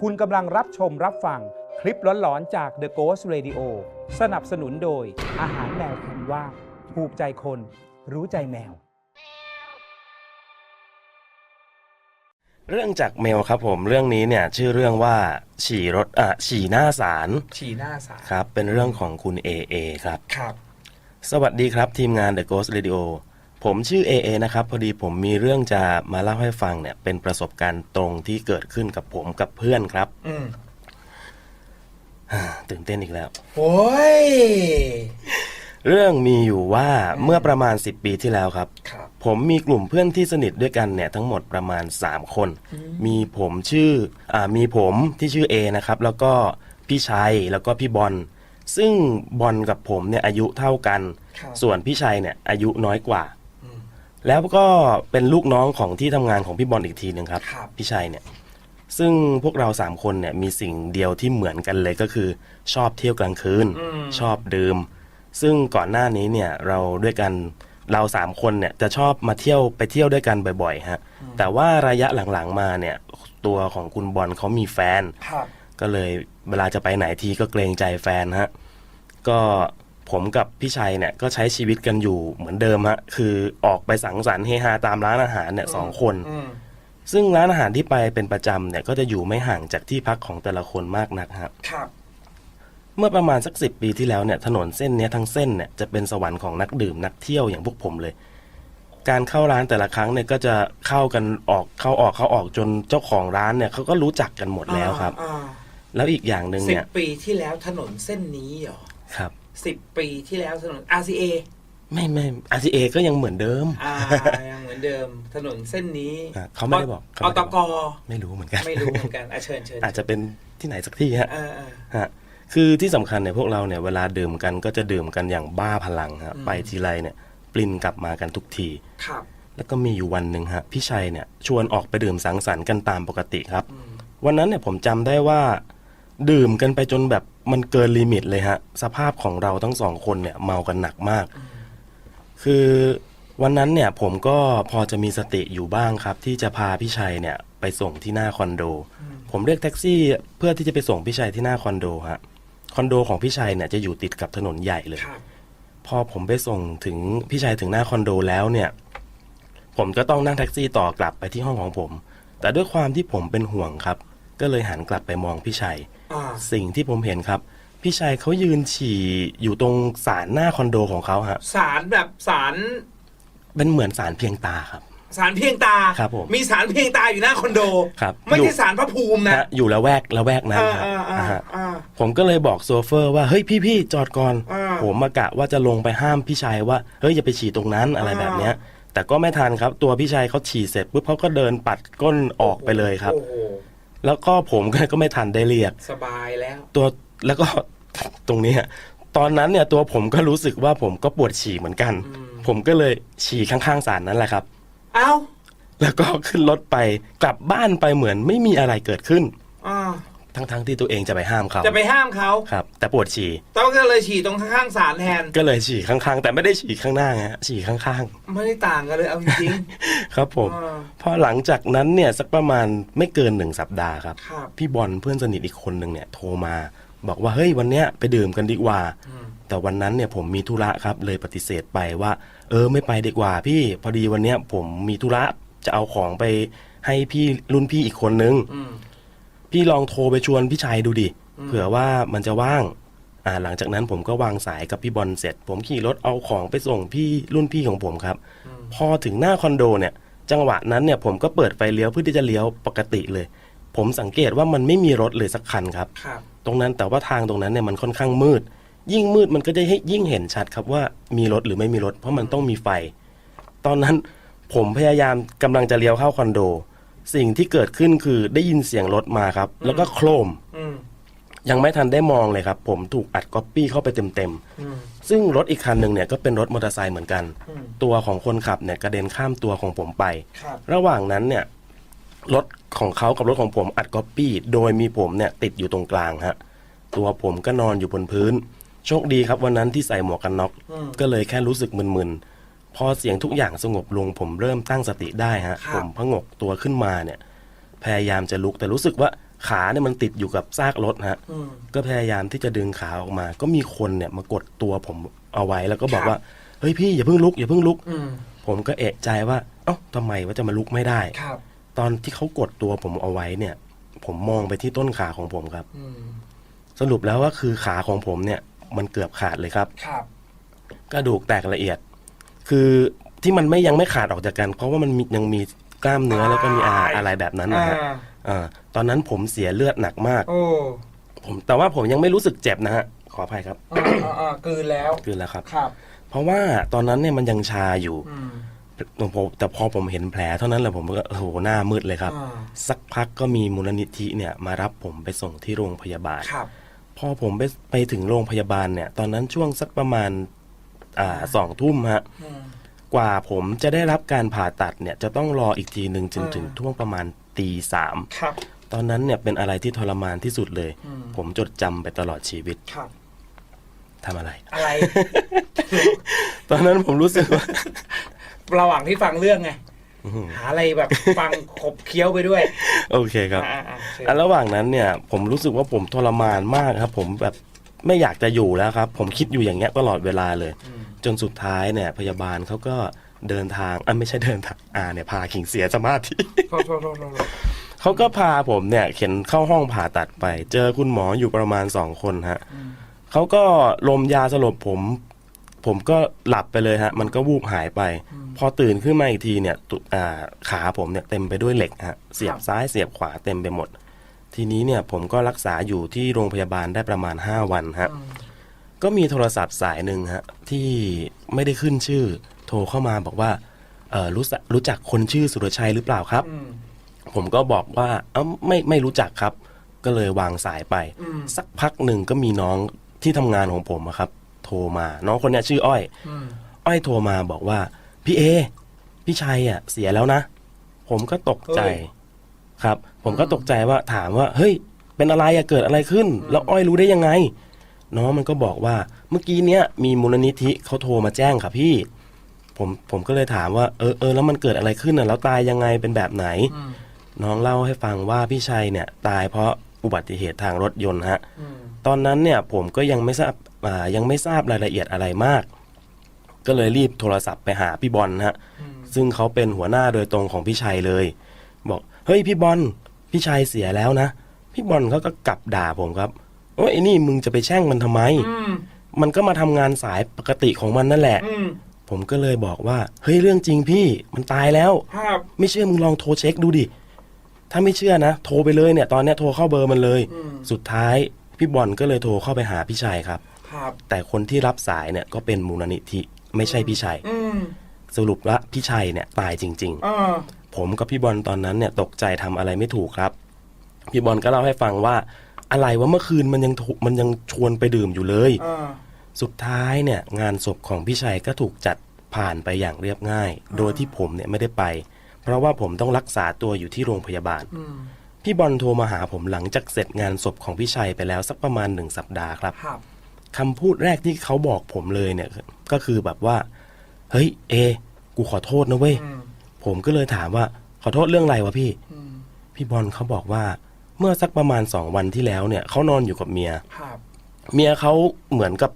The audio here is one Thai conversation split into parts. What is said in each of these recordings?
คุณกำลังรับชมรับฟังคลิปหลอนๆจาก The Ghost Radio สนับสนุนโดย อาหารแมวคุณว่าถูกใจคน รู้ใจแมว เรื่องจากเมลครับผมเรื่องนี้เนี่ยชื่อเรื่องว่าฉี่รถอะฉี่หน้าศาลฉี่หน้าสารครับ เป็นเรื่องของคุณเอเอครับ ครับ สวัสดีครับทีมงาน The Ghost Radio ผมชื่อเอเอนะครับ พอดีผมมีเรื่องจะมาเล่าให้ฟังเนี่ย เป็นประสบการณ์ตรงที่เกิดขึ้นกับผมกับเพื่อนครับ อืมตื่นเต้นอีกแล้ว โอ้ย เรื่องมีอยู่ว่าเมื่อประมาณ 10 ปีที่แล้วครับ ครับ ผมมีกลุ่มเพื่อนที่สนิทด้วยกันเนี่ยทั้งหมดประมาณ 3 คน มีผมชื่ออ่ามีผมที่ชื่อ A นะครับ แล้วก็พี่ชัยแล้วก็พี่บอลซึ่งบอลกับผมเนี่ยอายุเท่ากัน ครับ ส่วนพี่ชัยเนี่ยอายุน้อยกว่าอืม แล้วก็เป็นลูกน้องของที่ทำงานของพี่บอลอีกทีหนึ่งครับ ครับ พี่ชัยเนี่ย ซึ่งพวกเราสามคนเนี่ยมีสิ่งเดียวที่เหมือนกันเลยก็คือชอบเที่ยวกลางคืนอืมชอบดื่ม ซึ่งก่อนหน้านี้เนี่ยเราด้วยกันเราสามคนเนี่ยจะชอบมาเที่ยวไปเที่ยวด้วยกันบ่อยๆฮะแต่ว่าระยะหลังๆมาเนี่ยตัวของคุณบอลเขามีแฟน ครับ ก็เลยเวลาจะไปไหนทีก็เกรงใจแฟนฮะ ก็ ผมกับพี่ชัยเนี่ยก็ใช้ชีวิตกันอยู่เหมือนเดิมฮะคือออกไปสังสรรค์เฮฮาตามร้านอาหารเนี่ยสองคน อืมซึ่งร้านอาหารที่ไปเป็นประจำเนี่ยก็จะอยู่ไม่ห่างจากที่พักของแต่ละคนมากนักฮะครับเมื่อประมาณสักสิปีที่แล้วเนี่ยถนนเส้นเนี้ยทั้งเส้นเนี่ยจะเป็นสวรรค์ของนักดื่มนักเที่ยวอย่างพวกผมเลย การเข้าร้านแต่ละครั้งเนี่ยก็จะเข้ากันออกเข้าออกเข้าออกจนเจ้าของร้านเนี่ยเขาก็รู้จักกันหมดแล้วครับ อ่าแล้วอีกอย่างหนึ่งสิบเนี่ยปีที่แล้วถนนเส้นนี้เหรอครับ สิบปีที่แล้วถนน RCA ไม่ไม่ RCA ก็ยังเหมือนเดิม อ่ายังเหมือนเดิมถนนเส้นนี้อะเขาไม่ได้บอกเขาอไม่ตได้กบอกไม่รู้เหมือนกัน ไม่รู้เหมือนกันอะเชิญเชิญอาจจะเป็นที่ไหนสักที่ฮะ เออเออ ฮะคือที่สำคัญเนี่ยพวกเราเนี่ยเวลาดื่มกันก็จะดื่มกันอย่างบ้าพลังฮะอืม ไปทีไรเนี่ยปลินกลับมากันทุกที ครับแล้วก็มีอยู่วันหนึ่งฮะพี่ชัยเนี่ยชวนออกไปดื่มสังสรรค์กันตามปกติครับ อืมวันนั้นเนี่ยผมจำได้ว่า ดื่มกันไปจนแบบ มันเกินลิมิตเลยฮะ สภาพของเราทั้งสองคนเนี่ยเมากันหนักมาก คือวันนั้นเนี่ยผมก็พอจะมีสติอยู่บ้างครับ ที่จะพาพี่ชัยเนี่ยไปส่งที่หน้าคอนโด ผมเรียกแท็กซี่เพื่อที่จะไปส่งพี่ชัยที่หน้าคอนโดฮะคอนโดของพี่ชัยเนี่ยจะอยู่ติดกับถนนใหญ่เลย ครับ พอผมไปส่งถึงพี่ชัยถึงหน้าคอนโดแล้วเนี่ย ผมก็ต้องนั่งแท็กซี่ต่อกลับไปที่ห้องของผม แต่ด้วยความที่ผมเป็นห่วงครับ ก็เลยหันกลับไปมองพี่ชัย อ่าสิ่งที่ผมเห็นครับ พี่ชัยเขายืนฉี่อยู่ตรงศาลหน้าคอนโดของเขาฮะสารแบบสารเป็นเหมือนศาลเพียงตาครับ สารเพียงตา ครับผมมีสารเพียงตาอยู่หน้าคอนโด ครับไม่อยู่ใช่สารพระภูมินะฮะอยู่ละแวกละแวกนั้นอ่าฮะอ่าอ่าอ่าฮะอ่า ผมก็เลยบอกโซเฟอร์ว่าเฮ้ยพี่พี่จอดก่อน อ่า ผมมากะว่าจะลงไปห้ามพี่ชัยว่าเฮ้ยอย่าไปฉี่ตรงนั้นอะไรอ่าแบบเนี้ย แต่ก็ไม่ทันครับตัวพี่ชัยเขาฉี่เสร็จปุ๊บเขาก็เดินปัดก้นออกไปเลยครับ โอ้โห แล้วก็ผมก็ก็ไม่ทันได้เรียก สบายแล้ว ตัวแล้วก็ตรงเนี้ยตอนนั้นเนี่ยตัวผมก็รู้สึกว่าผมก็ปวดฉี่เหมือนกันอืมผมก็เลยฉี่ข้างๆศาลนั่นแหละครับ เอ้า แล้วก็ขึ้นรถไปกลับบ้านไปเหมือนไม่มีอะไรเกิดขึ้นอ่า ทั้งๆที่ตัวเองจะไปห้ามเขาจะไปห้ามเขาครับ แต่ปวดฉี่ต้องก็เลยฉี่ตรงข้างๆสารแทน ก็เลยฉี่ข้างๆ แต่ไม่ได้ฉี่ข้างหน้าฮะฉี่ข้างไม่ได้ต่างกันเลยเอาจริงๆครับผมๆอ่าพอหลังจากนั้นเนี่ยสักประมาณไม่เกินหนึ่งสัปดาห์ครับครับ พี่บอลเพื่อนสนิทอีกคนหนึ่งเนี่ยโทรมา บอกว่าเฮ้ยวันเนี้ยไปดื่มกันดีกว่าอืมแต่วันนั้นเนี่ยผมมีธุระครับ เลยปฏิเสธไปว่า เออไม่ไปดีกว่า พี่พอดีวันเนี้ยผมมีธุระจะเอาของไปให้พี่รุ่นพี่อีกคนนึงอืม พี่ลองโทรไปชวนพี่ชายดูดิอืมเผื่อว่ามันจะว่างอ่าหลังจากนั้นผมก็วางสายกับพี่บอลเสร็จ ผมขี่รถเอาของไปส่งพี่รุ่นพี่ของผมครับอืมพอถึงหน้าคอนโดเนี่ย จังหวะนั้นเนี่ยผมก็เปิดไฟเลี้ยวเพื่อที่จะเลี้ยวปกติเลย ผมสังเกตว่ามันไม่มีรถเลยสักคันครับ ครับ ตรงนั้นแต่ว่าทางตรงนั้นเนี่ยมันค่อนข้างมืด ยิ่งมืดมันก็จะให้ยิ่งเห็นชัดครับว่ามีรถหรือไม่มีรถ เพราะมันต้องมีไฟ ตอนนั้นผมพยายามกำลังจะเลี้ยวเข้าคอนโด สิ่งที่เกิดขึ้นคือได้ยินเสียงรถมาครับ แล้วก็โครม อืมยังไม่ทันได้มองเลยครับ ผมถูกอัดก๊อปปี้เข้าไปเต็มอืมๆ ซึ่งรถอีกคันหนึ่งเนี่ยก็เป็นรถมอเตอร์ไซค์เหมือนกัน อืมตัวของคนขับเนี่ยกระเด็นข้ามตัวของผมไป ครับระหว่างนั้นเนี่ยรถของเขากับรถของผมอัดก๊อปปี้ โดยมีผมเนี่ยติดอยู่ตรงกลางฮะตัวผมก็นอนอยู่บนพื้น โชคดีครับวันนั้นที่ใส่หมวกกันน็อก อืมก็เลยแค่รู้สึกมึนๆ พอเสียงทุกอย่างสงบลง ผมเริ่มตั้งสติได้ฮะ ครับ ผมพงกตัวขึ้นมาเนี่ย พยายามจะลุกแต่รู้สึกว่าขาเนี่ยมันติดอยู่กับซากรถฮะ อืม ก็พยายามที่จะดึงขาออกมา ก็มีคนเนี่ยมากดตัวผมเอาไว้แล้วก็บอกครับ ว่า เฮ้ยพี่อย่าเพิ่งลุกอย่าเพิ่งลุก อืมผมก็เอะใจว่า เอ้าทำไมว่าจะมาลุกไม่ได้ ครับตอนที่เขากดตัวผมเอาไว้เนี่ย ผมมองไปที่ต้นขาของผมครับ อืมสรุปแล้วว่าคือขาของผมเนี่ย มันเกือบขาดเลยครับ ครับ กระดูกแตกละเอียด คือที่มันไม่ยังไม่ขาดออกจากกัน เพราะว่ามันมียังมีกล้ามเนื้อแล้วก็มีอาอะไรแบบนั้นนะฮะอ่า อ่าตอนนั้นผมเสียเลือดหนักมาก โอ้ผมแต่ว่าผมยังไม่รู้สึกเจ็บนะฮะขออภัยครับอ่าอ่าอ่ากลืนแล้ว คือแล้วครับ ครับ เพราะว่าตอนนั้นเนี่ยมันยังชาอยู่อืม ผมแต่พอผมเห็นแผลเท่านั้นแหละผมก็โอ้โหหน้ามืดเลยครับ อ่า สักพักก็มีมูลนิธิเนี่ยมารับผมไปส่งที่โรงพยาบาล ครับ พอผมไปไปถึงโรงพยาบาลเนี่ย ตอนนั้นช่วงสักประมาณ อ่าสองทุ่มฮะอืมกว่าผมจะได้รับการผ่าตัดเนี่ยจะต้องรออีกทีหนึ่งจนอ่าถึงช่วงประมาณตีสามครับ ตอนนั้นเนี่ยเป็นอะไรที่ทรมานที่สุดเลยอืมผมจดจำไปตลอดชีวิตครับ ทำอะไร อะไร ตอนนั้นผมรู้สึกว่า ระหว่างที่ฟังเรื่องไงอื้อหือหาอะไรแบบฟังขบเคี้ยวไปด้วยโอเคครับ อ่าอ่าเชิญอันระหว่างนั้นเนี่ยผมรู้สึกว่าผมทรมานมากครับ ผมแบบไม่อยากจะอยู่แล้วครับ ผมคิดอยู่อย่างเงี้ยตลอดเวลาเลย อืม จนสุดท้ายเนี่ยพยาบาลเขาก็เดินทางอะไม่ใช่เดินทางอ่าเนี่ยพาขิงเสียสมาธิ โทษโทษโทษโทษเขาก็พาผมเนี่ยเข็นเข้าห้องผ่าตัดไป เจอคุณหมออยู่ประมาณสองคนฮะอืมเขาก็ลมยาสลบผม ผมก็หลับไปเลยฮะ มันก็วูบหายไป พอตื่นขึ้นมาอีกทีเนี่ยตุอ่าขาผมเนี่ยเต็มไปด้วยเหล็กฮะเสียบซ้ายเสียบขวาเต็มไปหมด ทีนี้เนี่ยผมก็รักษาอยู่ที่โรงพยาบาลได้ประมาณ5วันฮะ อืม ก็มีโทรศัพท์สายหนึ่งฮะที่ไม่ได้ขึ้นชื่อ โทรเข้ามาบอกว่าเออรู้จักรู้จักคนชื่อสุรชัยหรือเปล่าครับ อืม ผมก็บอกว่าเอ้าไม่ไม่รู้จักครับ ก็เลยวางสายไป อืม สักพักหนึ่งก็มีน้องที่ทำงานของผมอะครับ โทรมา น้องคนเนี้ยชื่ออ้อย อืม อ้อยโทรมาบอกว่า พี่เอ พี่ชัยอะเสียแล้วนะ ผมก็ตกใจครับ ผมก็ตกใจว่าถามว่า เฮ้ย เป็นอะไรอะเกิดอะไรขึ้น แล้วอ้อยรู้ได้ยังไง น้องมันก็บอกว่าเมื่อกี้เนี้ยมีมูลนิธิเขาโทรมาแจ้งค่ะพี่ ผมผมก็เลยถามว่าเออเออแล้วมันเกิดอะไรขึ้นอะแล้วตายยังไงเป็นแบบไหน อืมน้องเล่าให้ฟังว่าพี่ชัยเนี่ยตายเพราะอุบัติเหตุทางรถยนต์ฮะ อืมตอนนั้นเนี่ยผมก็ยังไม่ทราบอ่ายังไม่ทราบรายละเอียดอะไรมาก ก็เลยรีบโทรศัพท์ไปหาพี่บอลฮะ อืมซึ่งเขาเป็นหัวหน้าโดยตรงของพี่ชัยเลย บอกเฮ้ยพี่บอลพี่ชัยเสียแล้วนะ พี่บอลเขาก็กลับด่าผมครับ ว่าไอ้นี่มึงจะไปแช่งมันทำไม อืมมันก็มาทำงานสายปกติของมันนั่นแหละ อืมผมก็เลยบอกว่า เฮ้ยเรื่องจริงพี่มันตายแล้ว ครับไม่เชื่อมึงลองโทรเช็คดูดิ ถ้าไม่เชื่อนะ โทรไปเลยเนี่ย ตอนเนี้ยโทรเข้าเบอร์มันเลย อืมสุดท้ายพี่บอลก็เลยโทรเข้าไปหาพี่ชัยครับ ครับ แต่คนที่รับสายเนี่ยก็เป็นมูลนิธิไม่ใช่พี่ชัย อืมสรุปว่าพี่ชัยเนี่ยตายจริงอ่าๆผมกับพี่บอลตอนนั้นเนี่ยตกใจทำอะไรไม่ถูกครับ พี่บอลก็เล่าให้ฟังว่า อะไรว่าเมื่อคืนมันยังถูกมันยังชวนไปดื่มอยู่เลย อ่า สุดท้ายเนี่ยงานศพของพี่ชัยก็ถูกจัดผ่านไปอย่างเรียบง่าย โดยที่ผมเนี่ยไม่ได้ไป เพราะว่าผมต้องรักษาตัวอยู่ที่โรงพยาบาล อืม พี่บอลโทรมาหาผมหลังจากเสร็จงานศพของพี่ชัยไปแล้วสักประมาณหนึ่งสัปดาห์ครับ ครับ คำพูดแรกที่เขาบอกผมเลยเนี่ย ก็คือแบบว่า เฮ้ย เอ กูขอโทษนะเว้ย อืม ผมก็เลยถามว่าขอโทษเรื่องอะไรวะพี่ อืม พี่บอลเขาบอกว่า เมื่อสักประมาณสองวันที่แล้วเนี่ยเขานอนอยู่กับเมีย ครับเมียเขาเหมือนกับ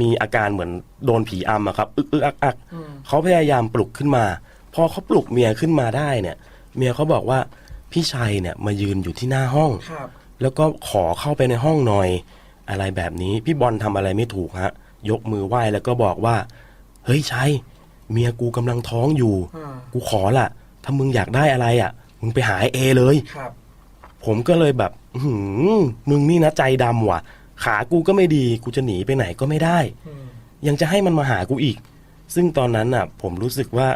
มีอาการเหมือนโดนผีอำอะครับ อึกอึกอักอักอืมเขาพยายามปลุกขึ้นมา พอเขาปลุกเมียขึ้นมาได้เนี่ย เมียเขาบอกว่าพี่ชัยเนี่ยมายืนอยู่ที่หน้าห้อง ครับ แล้วก็ขอเข้าไปในห้องหน่อย อะไรแบบนี้พี่บอลทำอะไรไม่ถูกฮะ ยกมือไหว้แล้วก็บอกว่า เฮ้ยชัยเมียกูกำลังท้องอยู่ อ่ากูขอละถ้ามึงอยากได้อะไรอะ มึงไปหาไอ้เอเลย ครับ ผมก็เลยแบบอื้อหือมึงนี่นะใจดำว่ะ ขากูก็ไม่ดีกูจะหนีไปไหนก็ไม่ได้อืมยังจะให้มันมาหากูอีก ซึ่งตอนนั้นน่ะ ผมรู้สึกว่า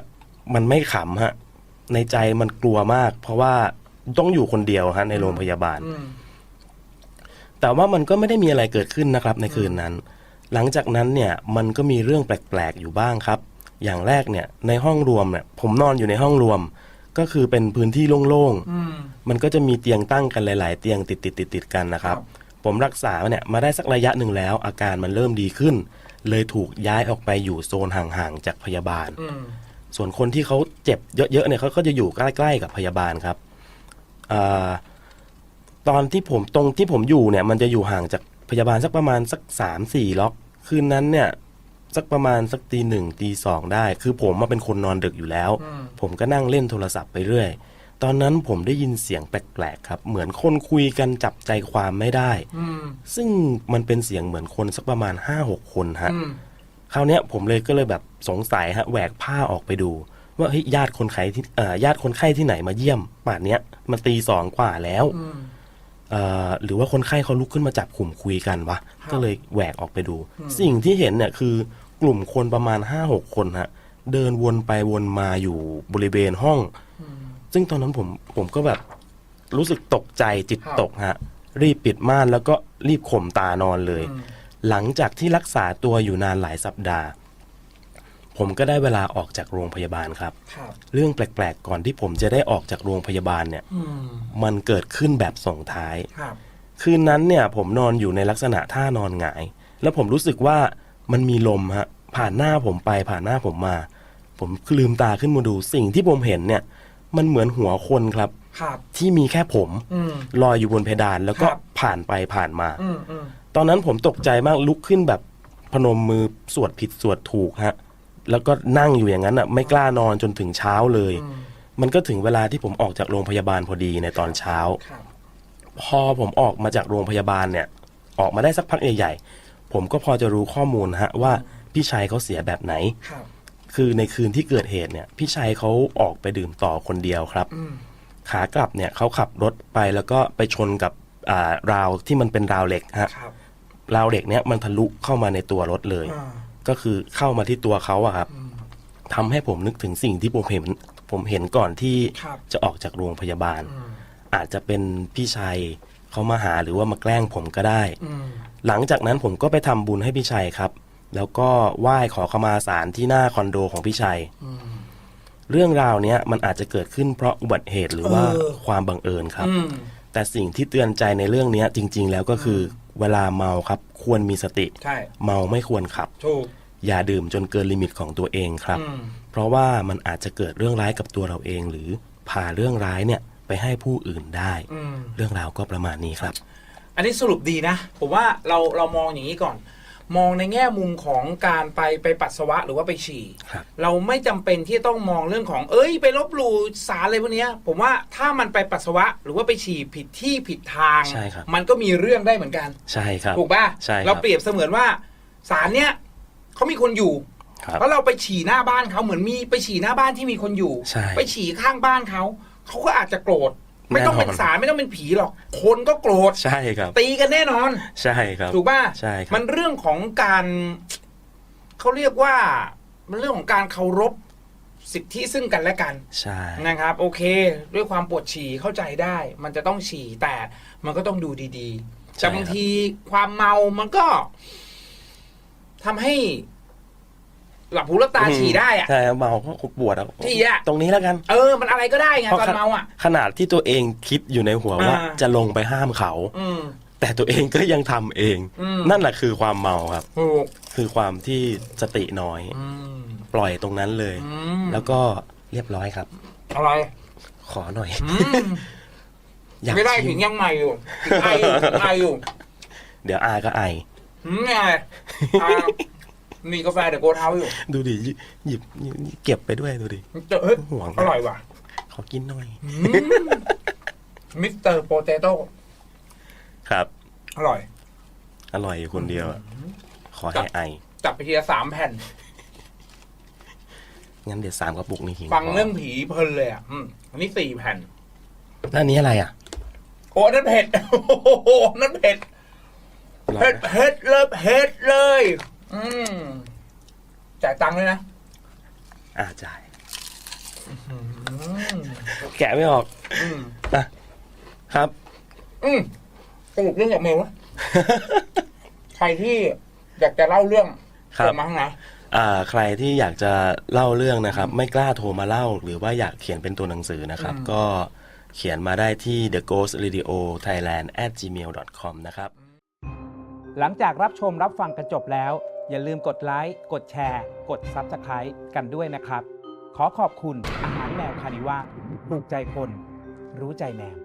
มันไม่ขำฮะ ในใจมันกลัวมาก เพราะว่าต้องอยู่คนเดียวฮะในโรงพยาบาลอืมแต่ว่ามันก็ไม่ได้มีอะไรเกิดขึ้นนะครับในคืนนั้น หลังจากนั้นเนี่ยมันก็มีเรื่องแปลกๆอยู่บ้างครับ อย่างแรกเนี่ยในห้องรวมเนี่ยผมนอนอยู่ในห้องรวม ก็คือเป็นพื้นที่โล่งอืม ๆ มันก็จะมีเตียงตั้งกันหลาย ๆ เตียงติดติดติดติดๆกันนะครับ ครับผมรักษาเนี่ยมาได้สักระยะหนึ่งแล้ว อาการมันเริ่มดีขึ้น เลยถูกย้ายออกไปอยู่โซนห่าง ๆ จากพยาบาล อืม ส่วนคนที่เขาเจ็บเยอะๆเนี่ยเขาก็จะอยู่ใกล้ๆกับพยาบาลครับอ่าตอนที่ผมตรงที่ผมอยู่เนี่ย มันจะอยู่ห่างจากพยาบาลสักประมาณสักสามสี่ล็อก คืนนั้นเนี่ย สักประมาณสักตีหนึ่งตีสองได้ คือผมมาเป็นคนนอนดึกอยู่แล้วอืมผมก็นั่งเล่นโทรศัพท์ไปเรื่อย ตอนนั้นผมได้ยินเสียงแปลกๆครับ เหมือนคนคุยกันจับใจความไม่ได้อืมซึ่งมันเป็นเสียงเหมือนคนสักประมาณห้าหกคนฮะอืมคราวเนี้ยผมเลยก็เลยแบบสงสัยฮะแหวกผ้าออกไปดู ว่าเฮ้ยญาติคนไข้ที่เอ่อญาติคนไข้ที่ไหนมาเยี่ยมป่านเนี้ยมันตีสองกว่าแล้วอืมเอ่อหรือว่าคนไข้เขาลุกขึ้นมาจับกลุ่มคุยกันวะครับก็เลยแหวกออกไปดูอืมสิ่งที่เห็นเนี่ยคือ กลุ่มคนประมาณห้าหกคนฮะเดินวนไปวนมาอยู่บริเวณห้องอืมซึ่งตอนนั้นผมผมก็แบบรู้สึกตกใจจิตครับตกฮะรีบปิดม่านแล้วก็รีบข่มตานอนเลยอืมหลังจากที่รักษาตัวอยู่นานหลายสัปดาห์ ผมก็ได้เวลาออกจากโรงพยาบาลครับครับเรื่องแปลกๆก่อนที่ผมจะได้ออกจากโรงพยาบาลเนี่ยอืมมันเกิดขึ้นแบบส่งท้ายครับคืนนั้นเนี่ยผมนอนอยู่ในลักษณะท่านอนหงาย แล้วผมรู้สึกว่ามันมีลมฮะ ผ่านหน้าผมไปผ่านหน้าผมมา ผมลืมตาขึ้นมาดูสิ่งที่ผมเห็นเนี่ย มันเหมือนหัวคนครับ ครับ ที่มีแค่ผมอืม ลอยอยู่บนเพดานแล้วก็ครับ ผ่านไปผ่านมา อืมอืมตอนนั้นผมตกใจมากลุกขึ้นแบบพนมมือสวดผิดสวดถูกฮะ แล้วก็นั่งอยู่อย่างนั้นอะไม่กล้านอนจนถึงเช้าเลยอืมมันก็ถึงเวลาที่ผมออกจากโรงพยาบาลพอดีในตอนเช้า ครับ พอผมออกมาจากโรงพยาบาลเนี่ย ออกมาได้สักพักใหญ่ๆผมก็พอจะรู้ข้อมูลฮะว่า พี่ชัยเขาเสียแบบไหน ครับ คือในคืนที่เกิดเหตุเนี่ย พี่ชัยเขาออกไปดื่มต่อคนเดียวครับ อืม ขากลับเนี่ยเขาขับรถไปแล้วก็ไปชนกับอ่าราวที่มันเป็นราวเหล็กฮะครับราวเหล็กเนี่ยมันทะลุเข้ามาในตัวรถเลย อ่าก็คือเข้ามาที่ตัวเขาอะครับอืม ทำให้ผมนึกถึงสิ่งที่ผมเห็นผมเห็นก่อนที่ครับ จะออกจากโรงพยาบาล อืมอาจจะเป็นพี่ชัยเขามาหาหรือว่ามาแกล้งผมก็ได้ อืมหลังจากนั้นผมก็ไปทำบุญให้พี่ชัยครับ แล้วก็ไหว้ขอขมาศาลที่หน้าคอนโดของพี่ชัยอืมเรื่องราวเนี้ยมันอาจจะเกิดขึ้นเพราะอุบัติเหตุหรือว่าเออความบังเอิญครับอืมแต่สิ่งที่เตือนใจในเรื่องเนี้ยจริง ๆ แล้วก็คือ เวลาเมาครับ ควรมีสติใช่เมาไม่ควรขับถูกอย่าดื่มจนเกินลิมิตของตัวเองครับอืมเพราะว่ามันอาจจะเกิดเรื่องร้ายกับตัวเราเอง หรือพาเรื่องร้ายเนี่ยไปให้ผู้อื่นได้อืมเรื่องราวก็ประมาณนี้ครับ อันนี้สรุปดีนะ ผมว่าเราเรามองอย่างนี้ก่อน มองในแง่มุมของการไปไปปัสสาวะหรือว่าไปฉี่ ครับเราไม่จำเป็นที่ต้องมองเรื่องของ เอ้ย ไปลบหลู่สารอะไรพวกเนี้ย ผมว่าถ้ามันไปปัสสาวะหรือว่าไปฉี่ผิดที่ผิดทาง ใช่ครับ มันก็มีเรื่องได้เหมือนกัน ใช่ครับ ถูกป่ะใช่ครับเราเปรียบเสมือนว่าสารเนี้ยเขามีคนอยู่ ครับเพราะเราไปฉี่หน้าบ้านเขาเหมือนมีไปฉี่หน้าบ้านที่มีคนอยู่ ใช่ ไปฉี่ข้างบ้านเขาเขาก็อาจจะโกรธ ไม่ต้องเป็นแน่นอนสารไม่ต้องเป็นผีหรอก คนก็โกรธใช่ครับ ตีกันแน่นอน ใช่ครับ ถูกป่ะใช่ครับมันเรื่องของการเขาเรียกว่า มันเรื่องของการเคารพสิทธิซึ่งกันและกันใช่นะครับ โอเค ด้วยความปวดฉี่เข้าใจได้ มันจะต้องฉี่แต่มันก็ต้องดูดีๆแต่บางทีความเมามันก็ทำให้ หลับหูหลับตาฉี่ได้อะใช่ครับเมาก็ปวดอะที่อะ ตรงนี้แล้วกันเออ มันอะไรก็ได้ไงเพราะตอนขณะเมาอะ ขนาดที่ตัวเองคิดอยู่ในหัวว่า อ่า จะลงไปห้ามเขา อืม แต่ตัวเองก็ยังทำเอง อืม นั่นแหละคือความเมาครับ ถูกคือความที่สติน้อย อืมปล่อยตรงนั้นเลย อืมแล้วก็เรียบร้อยครับ อะไรขอหน่อย อืมอยากไม่ได้ชิถึงยังใหม่อยู่ไออยู่ไออยู่เดี๋ยวอาก็ไออืมไงอ่า มีกาแฟเดี๋ยวโกเท้าอยู่ดูดิหยิบหยิบหยิบเก็บไปด้วยดูดิเจอเฮ้ยห่วงอร่อยว่ะขอกินหน่อยอืมมิสเตอร์โปเตโต้ครับ อร่อย อร่อยอยู่คนเดียวอะขอให้ไอ จับไปทีละสามแผ่น งั้นเดี๋ยวสามกระปุกนี่หิวฟังเรื่องผีเพลินเลยอะอืมอันนี้สี่แผ่นแล้วอันนี้อะไรอะโอ้นั่นเผ็ด โอ้โหนั่นเผ็ดอร่อยเผ็ดไหมเผ็ดเลยเผ็ดเลย อืมจ่ายตังค์เลยนะอ่าจ่ายอืมแกะไม่ออกอืมครับ อืมสรุปเรื่องจากเมลวะใครที่อยากจะเล่าเรื่องครับเกิดมาข้างในอ่าใครที่อยากจะเล่าเรื่องนะครับ ไม่กล้าโทรมาเล่า หรือว่าอยากเขียนเป็นตัวหนังสือนะครับอืมก็เขียนมาได้ที่ the ghost radio thailand at gmail com นะครับ หลังจากรับชมรับฟังกันจบแล้ว อย่าลืมกดไลค์ กดแชร์ กด Subscribe กันด้วยนะครับ ขอขอบคุณอาหารแมวคานิว่าถูกใจคน รู้ใจแมว